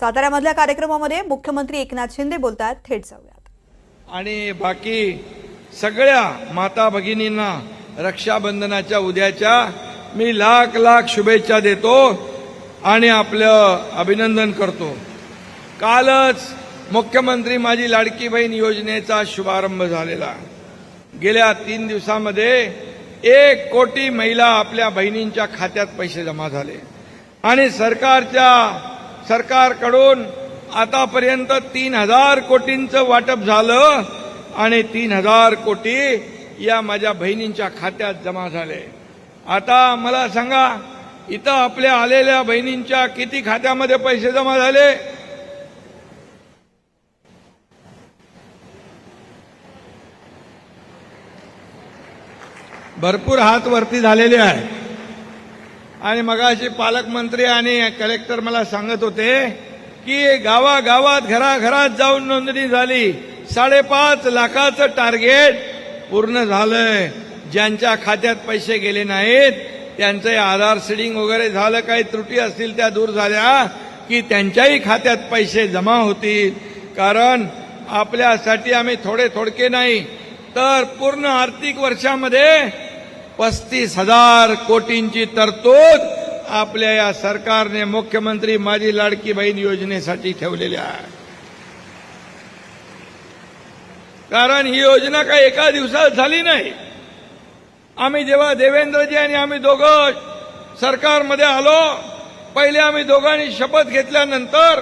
साताऱ्यामधल्या कार्यक्रमामध्ये मुख्यमंत्री एकनाथ शिंदे बोलतात थेट जाऊयात. आणि बाकी सगळ्या माता भगिनींना रक्षाबंधनाच्या उद्याच्या मी लाख लाख शुभेच्छा देतो आणि आपलं अभिनंदन करतो. कालच मुख्यमंत्री माझी लाडकी बहीण योजनेचा शुभारंभ झालेला. गेल्या तीन दिवसामध्ये एक कोटी महिला आपल्या बहिणींच्या खात्यात पैसे जमा झाले. आणि सरकारच्या सरकारकडून आतापर्यंत तीन हजार कोटींचं वाटप झालं आणि तीन हजार कोटी या माझ्या बहिणींच्या खात्यात जमा झाले. आता मला सांगा इथं आपल्या आलेल्या बहिणींच्या किती खात्यामध्ये पैसे जमा झाले? भरपूर हात वरती झालेले आहे. आणि मगाशी पालकमंत्री आणि कलेक्टर मला सांगत होते की गावागावात घराघरात जाऊन नोंदणी झाली. साडेपाच लाखाचं टार्गेट पूर्ण झालंय. ज्यांच्या खात्यात पैसे गेले नाहीत त्यांचे आधार सीडिंग वगैरे झालं काही त्रुटी असतील त्या दूर झाल्या की त्यांच्याही खात्यात पैसे जमा होतील. कारण आपल्यासाठी आम्ही थोडे थोडके नाही तर पूर्ण आर्थिक वर्षामध्ये पस्तीस हजार कोटींची तरतूद आपल्या या सरकारने मुख्यमंत्री माझी लाडकी बहीण योजनेसाठी ठेवलेली आहे. कारण ही योजना काही एका दिवसात झाली नाही. आम्ही जेव्हा देवेंद्रजी आणि आम्ही दोघं सरकारमध्ये आलो पहिले आम्ही दोघांनी शपथ घेतल्यानंतर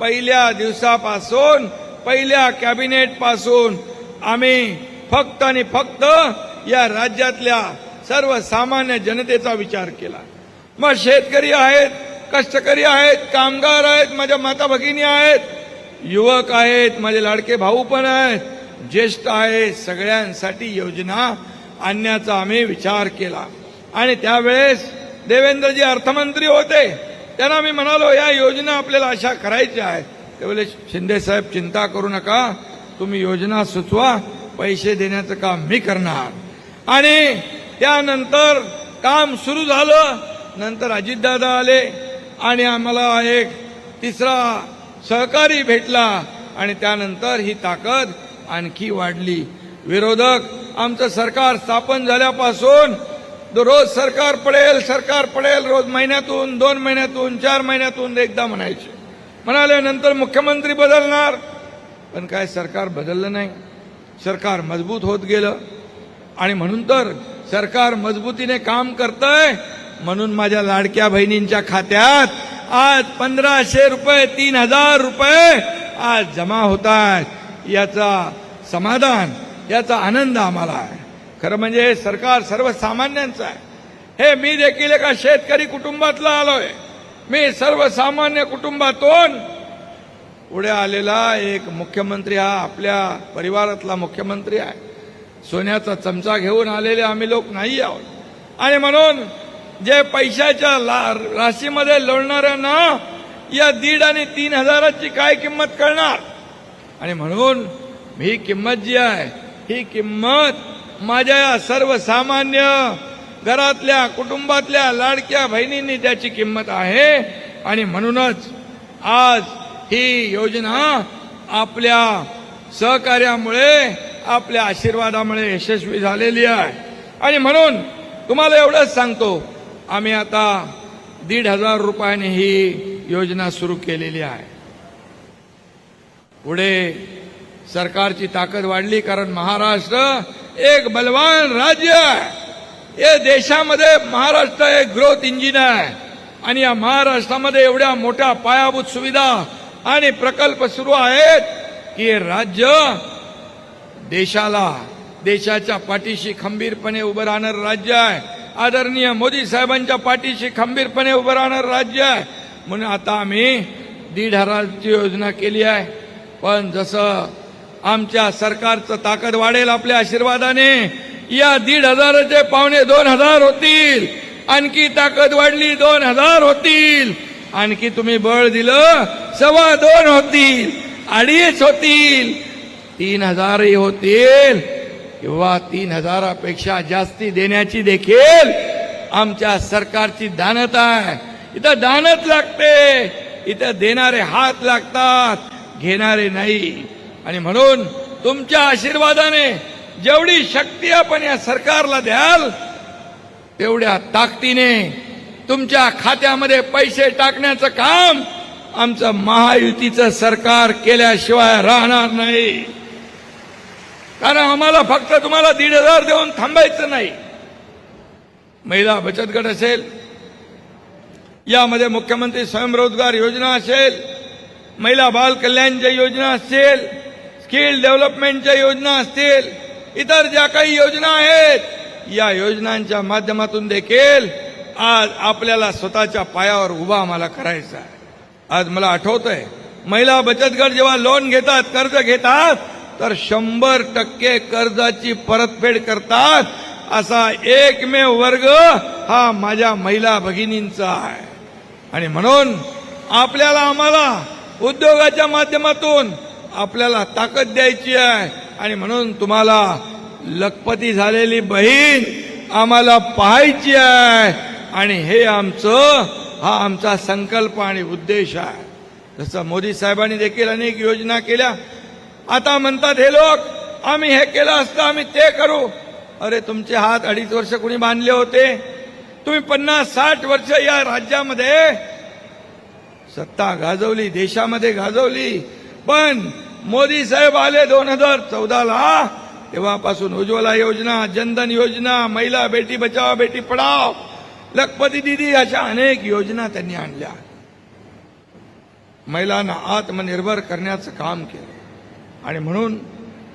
पहिल्या दिवसापासून पहिल्या कॅबिनेटपासून आम्ही फक्त आणि फक्त या राज्यातल्या सर्वसामान्य जनतेचा विचार केला. मग शेतकरी आहेत कष्टकरी आहेत कामगार आहेत माझ्या माता भगिनी आहेत युवक आहेत माझे लाडके भाऊ पण आहेत ज्येष्ठ आहेत सगळ्यांसाठी योजना आणण्याचा आम्ही विचार केला. आणि त्यावेळेस देवेंद्रजी अर्थमंत्री होते. त्यांना मी म्हणालो या योजना आपल्याला अशा करायच्या आहेत. ते बोले शिंदे साहेब चिंता करू नका. तुम्ही योजना सुचवा पैसे देण्याचं काम मी करणार. आणि त्यानंतर काम सुरू झालं. नंतर अजितदादा आले आणि आम्हाला एक तिसरा सहकारी भेटला आणि त्यानंतर ही ताकद आणखी वाढली. विरोधक आमचं सरकार स्थापन झाल्यापासून रोज सरकार पडेल सरकार पडेल रोज महिन्यातून दोन महिन्यातून चार महिन्यातून एकदा म्हणायचे. म्हणाले नंतर मुख्यमंत्री बदलणार. पण काय सरकार बदललं नाही. सरकार मजबूत होत गेलं. आणि म्हणून तर सरकार मजबूतीने काम करतंय. म्हणून माझ्या लाडक्या बहिणींच्या खात्यात आज पंधराशे रुपये तीन हजार रुपये आज जमा होत आहेत याचा समाधान याचा आनंद आम्हाला आहे. खरं म्हणजे सरकार सर्वसामान्यांचं आहे. हे मी देखील एका शेतकरी कुटुंबातला आलोय. मी सर्वसामान्य कुटुंबातून पुढे आलेला एक मुख्यमंत्री हा आपल्या परिवारातला मुख्यमंत्री आहे. सोन्याचा चमचा घेऊन आलेले आम्ही लोक नाही आहोत. आणि म्हणून जे पैशाच्या ला- राशीमध्ये लोळणाऱ्यांना या दीड आणि तीन हजाराची काय किंमत कळणार? आणि म्हणून ही किंमत जी आहे ही किंमत माझ्या या सर्वसामान्य घरातल्या कुटुंबातल्या लाडक्या बहिणींनी त्याची किंमत आहे. आणि म्हणूनच आज ही योजना आपल्या सहकार्यामुळे आपल्या आशीर्वादामुळे यशस्वी झालेली आहे. आणि म्हणून तुम्हाला एवढंच सांगतो आम्ही आता दीड हजार रुपयाने ही योजना सुरू केलेली आहे. पुढे सरकारची ताकद वाढली कारण महाराष्ट्र एक बलवान राज्य आहे. या देशामध्ये महाराष्ट्र एक ग्रोथ इंजिन आहे. आणि या महाराष्ट्रामध्ये एवढ्या मोठ्या पायाभूत सुविधा आणि प्रकल्प सुरू आहेत की राज्य देशाला देशाच्या पाठीशी खंबीरपणे उभं राहणारं राज्य आहे. आदरणीय मोदी साहेबांच्या पाठीशी खंबीरपणे उभं राहणारं राज्य आहे. म्हणून आता आम्ही दीड हजारची योजना केली आहे. पण जसं आमच्या सरकारचं ताकद वाढेल आपल्या आशीर्वादाने या दीड हजाराचे पावणे दोन हजार होतील. आणखी ताकद वाढली दोन हजार होतील. आणखी तुम्ही बळ दिलं सव्वा दोन होतील अडीच होतील. तीन हजारही होतील. किंवा तीन हजारापेक्षा जास्ती देण्याची देखील आमच्या सरकारची दानत आहे. इथं दानत लागते. इथं देणारे हात लागतात घेणारे नाही. आणि म्हणून तुमच्या आशीर्वादाने जेवढी शक्ती आपण या सरकारला द्याल तेवढ्या ताकदीने तुमच्या खात्यामध्ये पैसे टाकण्याचं काम आमचं महायुतीचं सरकार केल्याशिवाय राहणार नाही. कारण आम्हाला फक्त तुम्हाला दीड हजार देऊन थांबायचं नाही. महिला बचत गट असेल यामध्ये मुख्यमंत्री स्वयंरोजगार योजना असेल महिला बाल कल्याणच्या योजना असतील स्किल डेव्हलपमेंटच्या योजना असतील इतर ज्या काही योजना आहेत या योजनांच्या माध्यमातून देखील आज आपल्याला स्वतःच्या पायावर उभा आम्हाला करायचा आहे. आज मला आठवतंय महिला बचत गट जेव्हा लोन घेतात कर्ज घेतात तर शंभर टक्के कर्जाची परतफेड करतात असा एकमेव वर्ग हा माझ्या महिला भगिनींचा आहे. आणि म्हणून आपल्याला आम्हाला उद्योगाच्या माध्यमातून आपल्याला ताकद द्यायची आहे. आणि म्हणून तुम्हाला लखपती झालेली बहीण आम्हाला पाहायची आहे. आणि हे आमचं हा आमचा संकल्प आणि उद्देश आहे. जसं मोदी साहेबांनी देखील अनेक योजना केल्या आता म्हणतात हे लोक आम्ही हे केलं असतं आम्ही ते करू. अरे तुमचे हात अडीच वर्ष कुणी बांधले होते? तुम्ही पन्नास साठ वर्ष या राज्यामध्ये सत्ता गाजवली देशामध्ये गाजवली. पण मोदी साहेब आले दोन हजार चौदाला तेव्हापासून उज्ज्वला योजना जनधन योजना महिला बेटी बचाव बेटी पढाव लखपती दिदी अशा अनेक योजना त्यांनी आणल्या. महिलांना आत्मनिर्भर करण्याचं काम केलं. आणि म्हणून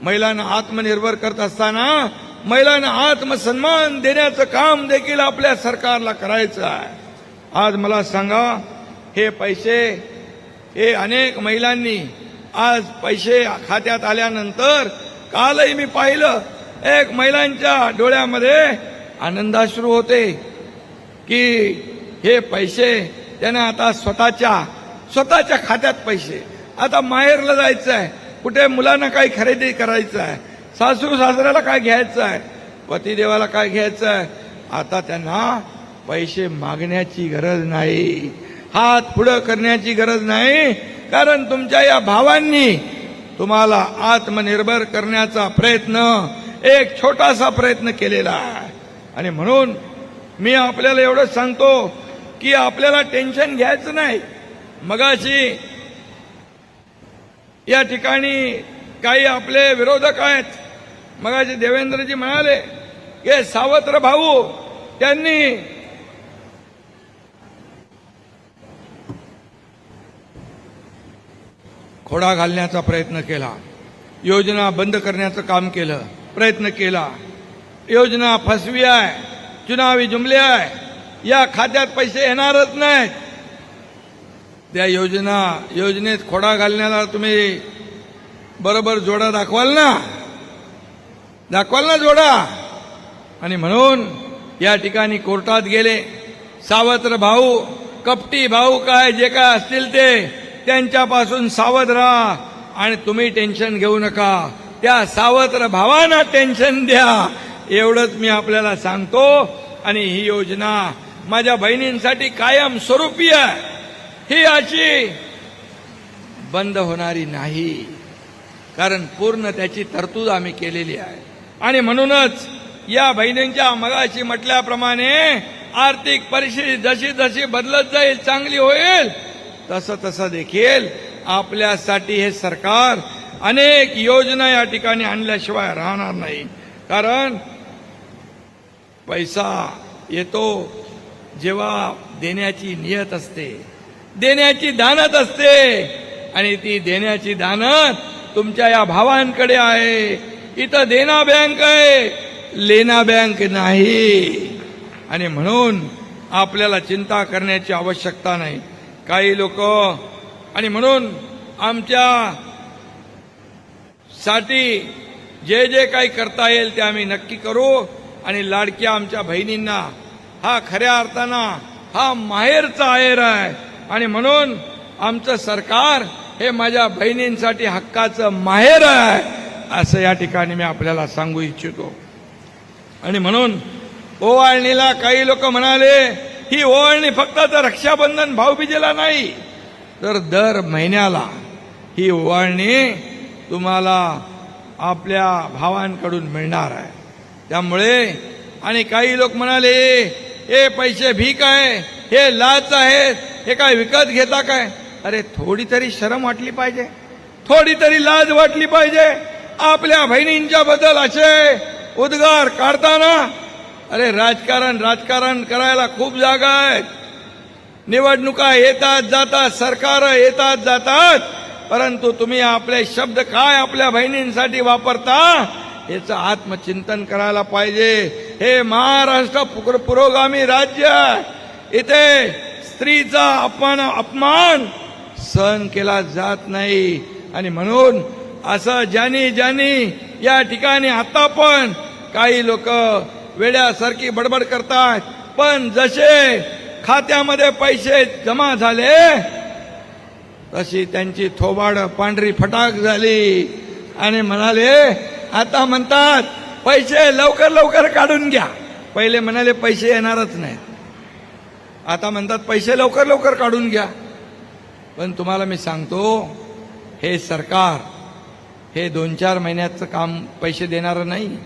महिलांना आत्मनिर्भर करत असताना महिलांना आत्मसन्मान देण्याचं काम देखील आपल्या सरकारला करायचं आहे. आज मला सांगा हे पैसे हे अनेक महिलांनी आज पैसे खात्यात आल्यानंतर कालही मी पाहिलं एक महिलांच्या डोळ्यामध्ये आनंदाश्रू होते की हे पैसे त्यांना आता स्वतःच्या स्वतःच्या खात्यात पैसे. आता माहेरला जायचं आहे कुठे मुलांना काही खरेदी करायचं आहे? सासू सासऱ्याला काय घ्यायचं आहे? पतिदेवाला काय घ्यायचं आहे? आता त्यांना पैसे मागण्याची गरज नाही. हात पुढं करण्याची गरज नाही. कारण तुमच्या या भावांनी तुम्हाला आत्मनिर्भर करण्याचा प्रयत्न एक छोटासा प्रयत्न केलेला आहे. आणि म्हणून मी आपल्याला एवढंच सांगतो की आपल्याला टेन्शन घ्यायचं नाही. मगाशी या ठिकाणी काही आपले विरोधक आहेत. मगाशी देवेंद्रजी म्हणाले की सावत्र भाऊ त्यांनी खोडा घालण्याचा प्रयत्न केला. योजना बंद करण्याचं काम केलं. प्रयत्न केला. योजना फसवी आहे चुनावी जुमले आहे. या खात्यात पैसे येणारच नाहीत. त्या योजना योजनेत खोडा घालण्याला तुम्ही बरोबर जोडा दाखवाल ना? दाखवाल ना जोडा? आणि म्हणून या ठिकाणी कोर्टात गेले. सावत्र भाऊ कपटी भाऊ काय जे काय असतील ते त्यांच्यापासून सावध राहा आणि तुम्ही टेन्शन घेऊ नका. त्या सावत्र भावांना टेन्शन द्या. एवढंच मी आपल्याला सांगतो. आणि ही योजना माझ्या बहिणींसाठी कायम स्वरूपी आहे. ही अशी बंद होणारी नाही. कारण पूर्ण त्याची तरतूद आम्ही केलेली आहे. आणि म्हणूनच या बहिणींच्या मगाशी म्हटल्याप्रमाणे आर्थिक परिस्थिती जशी जशी बदलत जाईल चांगली होईल तसं तसं देखील आपल्यासाठी हे सरकार अनेक योजना या ठिकाणी आणल्याशिवाय राहणार नाही. कारण पैसा येतो जेव्हा देण्याची नियत असते. देण्याची दानत असते. आणि ती देण्याची दानत तुमच्या या भावांकडे आहे. इथं देना बँक आहे. लेना बँक नाही. आणि म्हणून आपल्याला चिंता करण्याची आवश्यकता नाही. काही लोक आणि म्हणून आमच्या साठी जे जे काही करता येईल ते आम्ही नक्की करू. आणि लाडक्या आमच्या बहिणींना हा खऱ्या अर्थानं हा माहेरचा आहेर आहे. आणि म्हणून आमचं सरकार हे माझ्या बहिणींसाठी हक्काचं माहेर आहे असं या ठिकाणी मी आपल्याला सांगू इच्छितो. आणि म्हणून ओवाळणीला काही लोक म्हणाले ही ओवाळणी फक्त आता रक्षाबंधन भाऊबीजेला नाही तर दर महिन्याला ही ओवाळणी तुम्हाला आपल्या भावांकडून मिळणार आहे. त्यामुळे आणि काही लोक म्हणाले हे पैसे भीक आहे हे लाच आहेत हे काय विकत घेता काय? अरे थोडी तरी शरम वाटली पाहिजे. थोडी तरी लाज वाटली पाहिजे. आपल्या बहिणींच्या बद्दल असे उद्गार काढताना अरे राजकारण राजकारण करायला खूप जागा आहेत. निवडणुका येतात जातात सरकार येतात जातात. परंतु तुम्ही आपले शब्द काय आपल्या बहिणींसाठी वापरता याचं आत्मचिंतन करायला पाहिजे. हे महाराष्ट्र पुरोगामी राज्य आहे. इथे स्त्रीचा अपमान अपमान सहन केला जात नाही. आणि म्हणून असं ज्यानी ज्यानी या ठिकाणी आता पण काही लोक वेड्यासारखी बडबड करतात पण जसे खात्यामध्ये पैसे जमा झाले तशी त्यांची थोबाड पांढरी फटाक झाली. आणि म्हणाले आता म्हणतात पैसे लवकर लवकर काढून घ्या. पहिले म्हणाले पैसे येणारच नाहीत. आता म्हणतात पैसे लवकर लवकर काढून घ्या. पण तुम्हाला मी सांगतो हे सरकार हे दोन चार महिन्याचं काम पैसे देणारं नाही.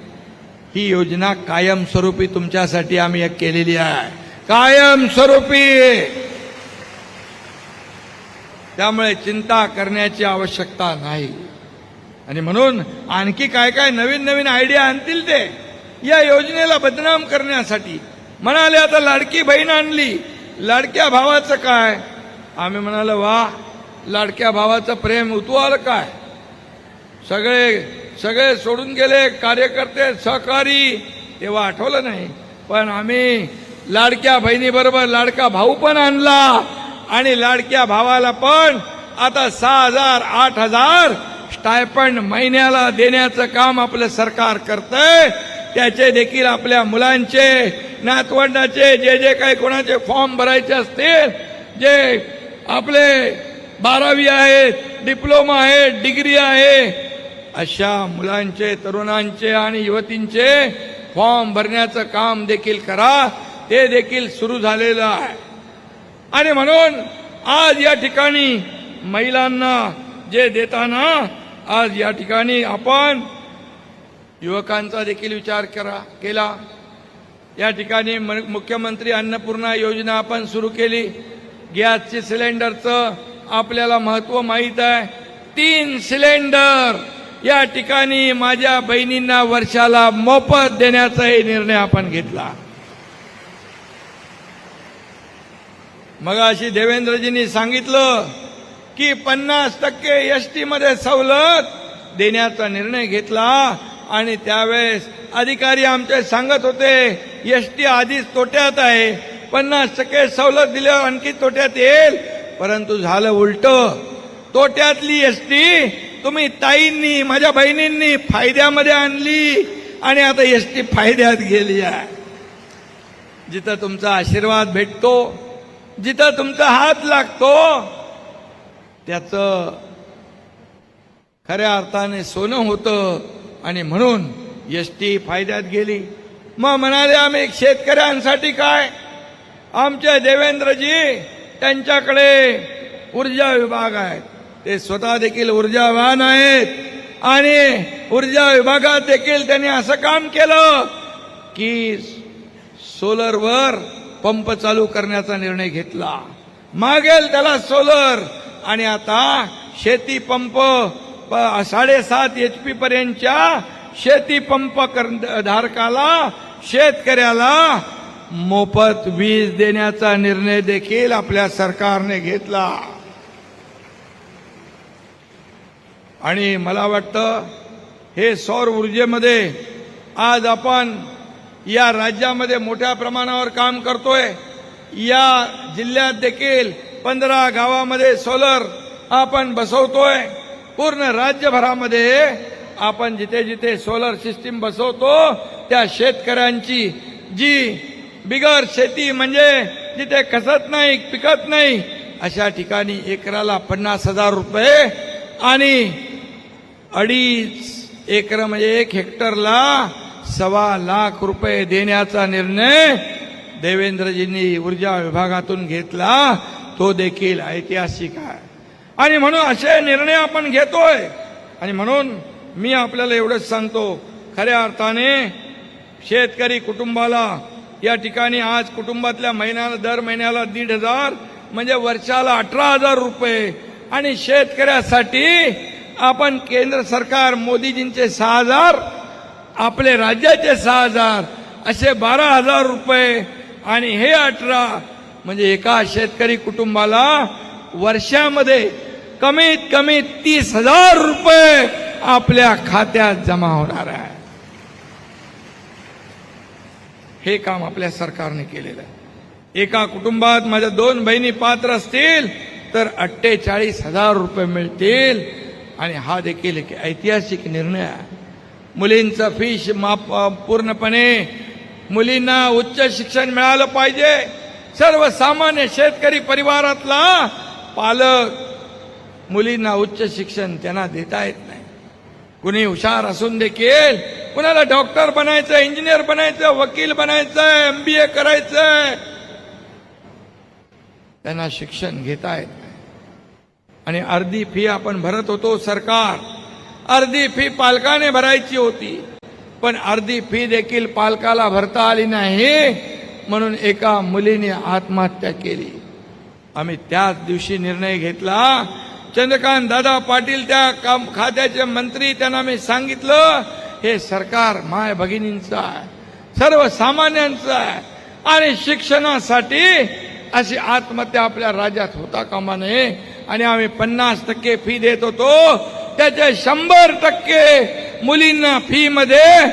ही योजना कायमस्वरूपी तुमच्यासाठी आम्ही एक केलेली आहे. कायमस्वरूपी! त्यामुळे चिंता करण्याची आवश्यकता नाही. आणि म्हणून आणखी काय काय नवीन नवीन आयडिया आणतील ते या योजनेला बदनाम करण्यासाठी म्हणाले आता लाडकी बहीण आणली. लाडक्या भावाचं काय? आम्ही म्हणाल वा लाडक्या भावाचं प्रेम उतवाल काय? सगळे सगळे सोडून गेले कार्यकर्ते सहकारी. तेव्हा आठवलं नाही पण आम्ही लाडक्या बहिणीबरोबर लाडका भाऊ पण आणला आणि लाडक्या भावाला पण आता सहा हजार आठ हजार स्टायपंड महिन्याला देण्याचं काम आपलं सरकार करतंय. त्याचे देखील आपल्या मुलांचे नातवंडाचे जे जे काही कोणाचे फॉर्म भरायचे असतील जे आपले बारावी आहेत डिप्लोमा आहे डिग्री आहे अशा मुलांचे तरुणांचे आणि युवतींचे फॉर्म भरण्याचं काम देखील करा. ते देखील सुरू झालेलं आहे. आणि म्हणून आज या ठिकाणी महिलांना जे देताना आज या ठिकाणी आपण युवकांचा देखील विचार करा केला. या ठिकाणी म- मुख्यमंत्री अन्नपूर्णा योजना आपण सुरू केली. गॅसचे सिलेंडरचं आपल्याला महत्त्व माहीत आहे. तीन सिलेंडर या ठिकाणी माझ्या बहिणींना वर्षाला मोफत देण्याचाही निर्णय आपण घेतला. मग अशी देवेंद्रजींनी सांगितलं की पन्नास टक्के एस टी मध्ये सवलत देण्याचा निर्णय घेतला. आणि त्यावेळेस अधिकारी आमचे सांगत होते एस टी आधीच तोट्यात आहे. पन्नास टक्के सवलत दिल्यावर आणखी तोट्यात येईल. परंतु झालं उलट. तोट्यातली एस टी तुम्ही ताईंनी माझ्या बहिणींनी फायद्यामध्ये आणली आणि आता एस टी फायद्यात गेली आहे. जिथं तुमचा आशीर्वाद भेटतो जिथं तुमचा हात लागतो त्याचं खऱ्या अर्थाने सोनं होतं. आणि म्हणून एस टी फायद्यात गेली. मग म्हणाले आम्ही शेतकऱ्यांसाठी काय? आमचे देवेंद्रजी त्यांच्याकडे ऊर्जा विभाग आहेत. ते स्वतः देखील ऊर्जावान आहेत. आणि ऊर्जा विभागात देखील त्यांनी असं काम केलं की सोलरवर पंप चालू करण्याचा निर्णय घेतला. मागेल त्याला सोलर आणि आता शेती पंप साडेसात एच पी पर्यंतच्या शेती पंप कर- धारकाला शेतकऱ्याला मोफत वीज देण्याचा निर्णय देखील आपल्या सरकारने घेतला. आणि मला वाटतं हे सौर ऊर्जेमध्ये आज आपण या राज्यामध्ये मोठ्या प्रमाणावर काम करतोय. या जिल्ह्यात देखील पंधरा गावामध्ये सोलर आपण बसवतोय. पूर्ण राज्यभरामध्ये आपण जिथे जिथे सोलर सिस्टीम बसवतो त्या शेतकऱ्यांची जी बिगर शेती म्हणजे जिथे कसत नाही पिकत नाही अशा ठिकाणी एकराला पन्नास हजार रुपये आणि अडीच एकर म्हणजे एक हेक्टरला सव्वा लाख रुपये देण्याचा निर्णय देवेंद्रजींनी ऊर्जा विभागातून घेतला. तो देखील ऐतिहासिक आहे. आणि म्हणून असे निर्णय आपण घेतोय. आणि म्हणून मी आपल्याला एवढंच सांगतो खऱ्या अर्थाने शेतकरी कुटुंबाला या ठिकाणी आज कुटुंबातल्या महिन्याला दर महिन्याला दीड हजार म्हणजे वर्षाला अठरा हजार रुपये. आणि शेतकऱ्यासाठी आपण केंद्र सरकार मोदीजींचे सहा हजार आपले राज्याचे सहा हजार असे बारा हजार रुपये. आणि हे अठरा म्हणजे एका शेतकरी कुटुंबाला वर्षामध्ये कमीत कमी तीस हजार रुपये आपल्या खात्यात जमा होणार आहे. हे काम आपल्या सरकारने केलेलं आहे. एका कुटुंबात माझ्या दोन बहिणी पात्र असतील तर अठ्ठेचाळीस हजार रुपये मिळतील. आणि हा देखील एक ऐतिहासिक निर्णय आहे. मुलींचं फीस माप पूर्णपणे मुलींना उच्च शिक्षण मिळालं पाहिजे. सर्वसामान्य शेतकरी परिवारातला पालक मुलींना उच्च शिक्षण त्यांना देता येत नाही. कुणी हुशार असून देखील कुणाला डॉक्टर बनायचं इंजिनियर बनायचं वकील बनायचं एम बी ए करायचंय त्यांना शिक्षण घेता येत नाही. आणि अर्धी फी आपण भरत होतो सरकार. अर्धी फी पालकाने भरायची होती पण अर्धी फी देखील पालकाला भरता आली नाही म्हणून एका मुलीने आत्महत्या केली. आम्ही त्याच दिवशी निर्णय घेतला चंद्रकांत दादा पाटील त्या काम खात्याचे मंत्री त्यांना मी सांगितलं हे सरकार माय भगिनींचं आहे सर्वसामान्यांचं आहे आणि शिक्षणासाठी अशी आत्महत्या आपल्या राज्यात होता कामा नये. आणि आम्ही पन्नास टक्के फी देत होतो. त्याचे शंभर टक्के मुलींना फीमध्ये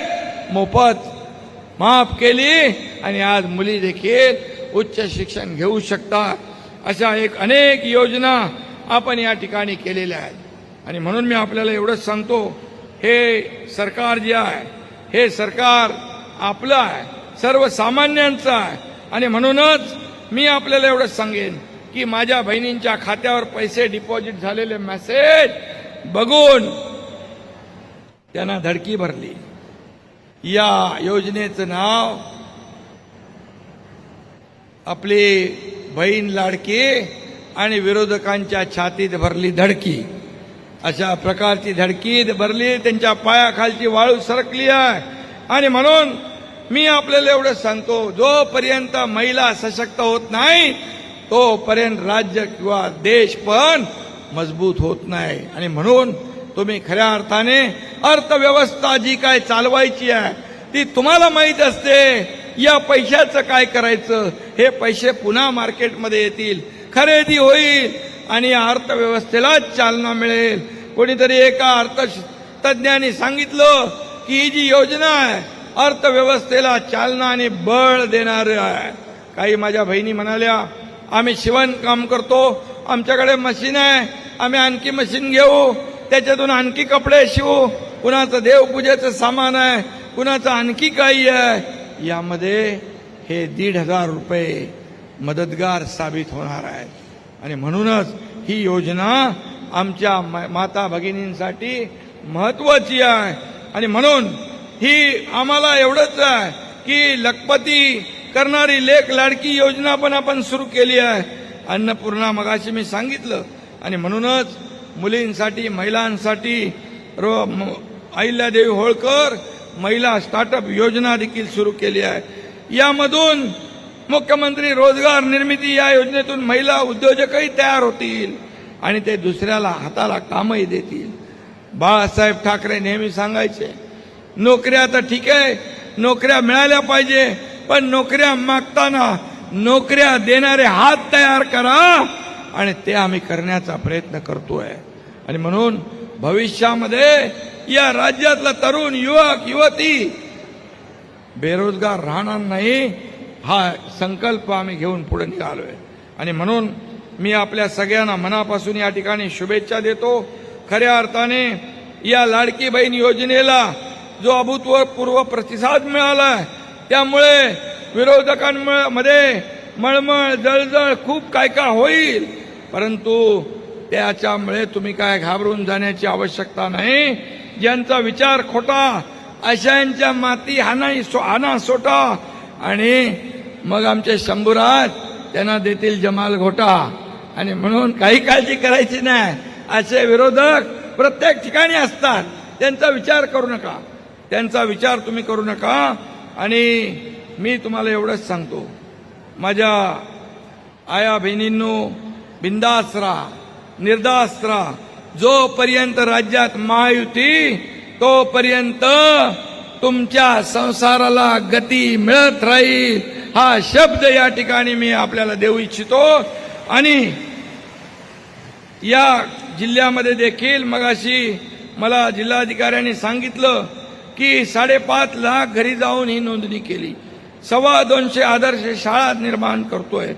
मोफत माफ केली आणि आज मुली देखील उच्च शिक्षण घेऊ शकतात अशा एक अनेक योजना आपण या ठिकाणी केलेल्या आहेत. आणि म्हणून मी आपल्याला एवढंच सांगतो हे सरकार जे आहे हे सरकार आपलं आहे सर्वसामान्यांचं आहे. आणि म्हणूनच मी आपल्याला एवढंच सांगेन की माझ्या बहिणींच्या खात्यावर पैसे डिपॉझिट झालेले मेसेज बघून त्यांना धडकी भरली. या योजनेचं नाव आपली बहीण लाडकी आणि विरोधकांच्या छातीत भरली धडकी. अशा प्रकारची धडकी भरली त्यांच्या पायाखालची वाळू सरकली आहे. आणि म्हणून मी आपल्याला एवढं सांगतो जोपर्यंत महिला सशक्त होत नाही तोपर्यंत राज्य किंवा देश पण मजबूत होत नाही. आणि म्हणून तुम्ही खऱ्या अर्थाने अर्थव्यवस्था जी काय चालवायची आहे ती तुम्हाला माहीत असते या पैशाचं काय करायचं? हे पैसे पुन्हा मार्केटमध्ये येतील. खरेदी होईल आणि अर्थव्यवस्थेला चालना मिळेल. कोणीतरी एका अर्थ तज्ज्ञांनी सांगितलं की ही जी योजना आहे अर्थव्यवस्थेला चालना आणि बळ देणार आहे. काही माझ्या बहिणी म्हणाल्या आम्ही शिवणकाम करतो आमच्याकडे मशीन आहे आम्ही आणखी मशीन घेऊ त्याच्यातून आणखी कपडे शिवू कुणाचं देवपूजेचं सामान आहे कुणाचं आणखी काही आहे यामध्ये हे दीड हजार रुपये मदतगार साबित होणार आहेत आणि म्हणूनच ही योजना आमच्या माता भगिनींसाठी महत्वाची आहे. आणि म्हणून ही आम्हाला एवढंच आहे की लखपती करणारी लेख लाडकी योजना पण आपण सुरू केली आहे. अन्नपूर्णा मगाशी मी सांगितलं. आणि म्हणूनच मुलींसाठी महिलांसाठी रो म- अहिल्यादेवी होळकर महिला स्टार्टअप योजना देखील सुरू केली आहे. यामधून मुख्यमंत्री रोजगार निर्मिती या योजनेतून महिला उद्योजकही तयार होतील आणि ते दुसऱ्याला हाताला कामही देतील. बाळासाहेब ठाकरे नेहमी सांगायचे नोकऱ्या तर ठीक आहे नोकऱ्या मिळाल्या पाहिजे पण नोकऱ्या मागताना नोकऱ्या देणारे हात तयार करा आणि ते आम्ही करण्याचा प्रयत्न करतोय. आणि म्हणून भविष्यामध्ये या राज्यातला तरुण युवक युवती बेरोजगार राहणार नाही हा संकल्प आम्ही घेऊन पुढे निघालोय. आणि म्हणून मी आपल्या सगळ्यांना मनापासून या ठिकाणी शुभेच्छा देतो. खऱ्या अर्थाने या लाडकी बहीण योजनेला जो अभूतपूर्व प्रतिसाद मिळाला त्यामुळे विरोधकांमध्ये मळमळ जळजळ खूप काय काय होईल. परंतु त्याच्यामुळे तुम्ही काय घाबरून जाण्याची आवश्यकता नाही. ज्यांचा विचार खोटा अशांच्या माती हाना हाना सोटा आणि मग आमचे शंभूराज त्यांना देतील जमाल घोटा. आणि म्हणून काही काळजी करायची नाही. असे विरोधक प्रत्येक ठिकाणी असतात. त्यांचा विचार करू नका. त्यांचा विचार तुम्ही करू नका. आणि मी तुम्हाला एवढंच सांगतो. माझ्या आया बहिणींनो बिंदास निर्दास्रा जोपर्यंत राज्यात महायुती तोपर्यंत तुमच्या संसाराला गती मिळत राहील. हा शब्द या ठिकाणी मी आपल्याला देऊ इच्छितो. आणि या जिल्ह्यामध्ये देखील मगाशी मला जिल्हाधिकाऱ्यांनी सांगितलं की साडेपाच लाख घरी जाऊन ही नोंदणी केली. सव्वा दोनशे आदर्श शाळा निर्माण करतोय.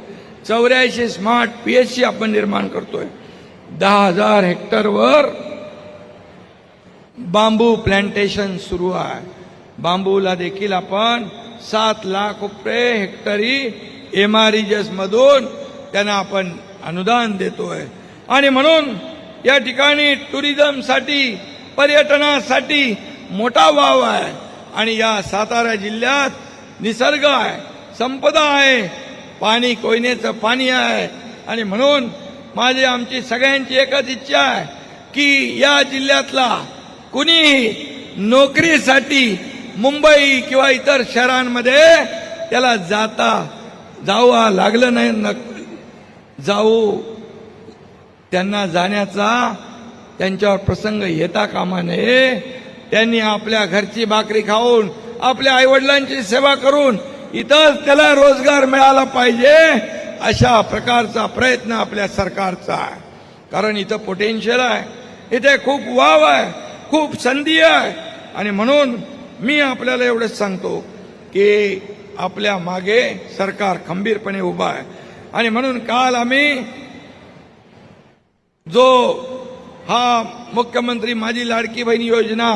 चौऱ्याऐंशी स्मार्ट पीएचसी आपण निर्माण करतोय. दहा हजार हेक्टरवर बांबू प्लांटेशन सुरू आहे. बांबूला देखील आपण सात लाख रुपये हेक्टरी एम आर मधून त्यांना आपण अनुदान देतोय. आणि म्हणून या ठिकाणी टुरिझमसाठी पर्यटनासाठी मोठा वाव आहे. आणि या सातारा जिल्ह्यात निसर्ग आहे संपदा आहे पाणी कोयनेचं पाणी आहे. आणि म्हणून माझी आमची सगळ्यांची एकच इच्छा आहे की या जिल्ह्यातला कुणीही नोकरीसाठी मुंबई किंवा इतर शहरांमध्ये त्याला जाता जाऊ लागलं नाही न- जाऊ. त्यांना जाण्याचा त्यांच्यावर प्रसंग येता कामा नये. त्यांनी आपल्या घरची भाकरी खाऊन आपल्या आईवडिलांची सेवा करून इथंच त्याला रोजगार मिळाला पाहिजे अशा प्रकारचा प्रयत्न आपल्या सरकारचा आहे. कारण इथं पोटेन्शियल आहे. इथे खूप वाव आहे खूप संधी आहे. आणि म्हणून मी आपल्याला एवढंच सांगतो की आपल्या मागे सरकार खंबीरपणे उभा आहे. आणि म्हणून काल आम्ही जो हा मुख्यमंत्री माझी लाडकी बहीण योजना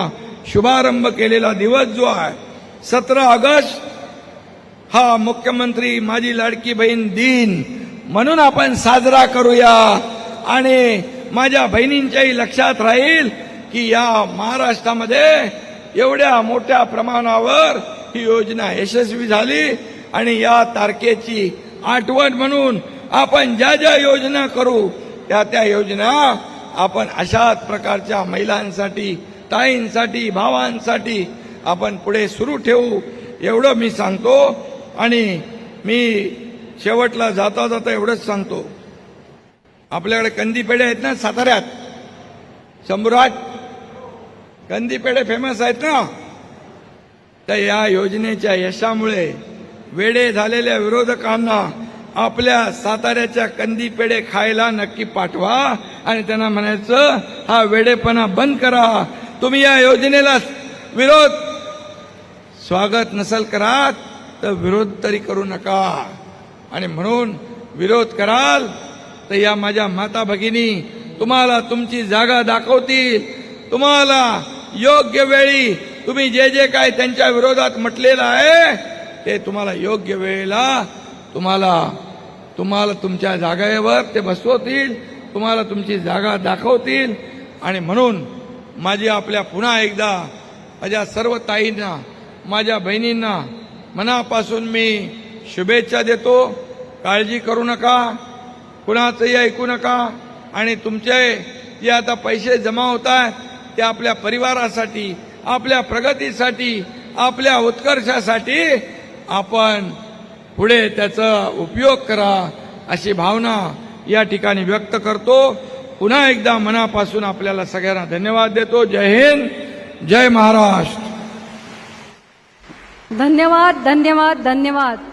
शुभारंभ केलेला दिवस जो आहे सतरा ऑगस्ट हा मुख्यमंत्री माझी लाडकी बहीण दिन म्हणून आपण साजरा करूया. आणि माझ्या बहिणींच्याही लक्षात राहील की या महाराष्ट्रामध्ये एवढ्या मोठ्या प्रमाणावर ही योजना यशस्वी झाली आणि या तारखेची आठवण म्हणून आपण ज्या ज्या योजना करू त्या त्या योजना आपण अशाच प्रकारच्या महिलांसाठी ताईंसाठी भावांसाठी आपण पुढे सुरू ठेवू एवढं मी सांगतो. आणि मी शेवटला जाता जाता एवढंच सांगतो. आपल्याकडे कंदी पेढे आहेत ना साताऱ्यात? सम्राट कंदी पेढे फेमस आहेत ना? तर या योजनेच्या यशामुळे वेडे झालेल्या विरोधकांना आपल्या साताऱ्याच्या कंदी पेढे खायला नक्की पाठवा आणि त्यांना म्हणायचं हा वेडेपणा बंद करा. तुम्ही या योजनेला विरोध स्वागत नसल करात तर विरोध तरी करू नका. आणि म्हणून विरोध कराल तर या माझ्या माता भगिनी तुम्हाला तुमची जागा दाखवतील. तुम्हाला योग्य वेळी तुम्ही जे जे काय त्यांच्या विरोधात म्हटलेलं आहे ते तुम्हाला योग्य वेळेला तुम्हाला तुम्हाला तुमच्या जागेवर ते बसवतील तुम्हाला तुमची जागा दाखवतील. आणि म्हणून माझी आपल्या पुन्हा एकदा माझ्या सर्व ताईंना माझ्या बहिणींना मनापासून मी शुभेच्छा देतो. काळजी करू नका कुणाचंही ऐकू नका. आणि तुमचे जे आता पैसे जमा होत आहेत ते आपल्या परिवारासाठी आपल्या प्रगतीसाठी आपल्या उत्कर्षासाठी आपण पुढे त्याचा उपयोग करा अशी भावना या ठिकाणी व्यक्त करतो. पुन्हा एकदा मनापासून आपल्याला सगळ्यांना धन्यवाद देतो. जय हिंद जय महाराष्ट्र. धन्यवाद धन्यवाद धन्यवाद.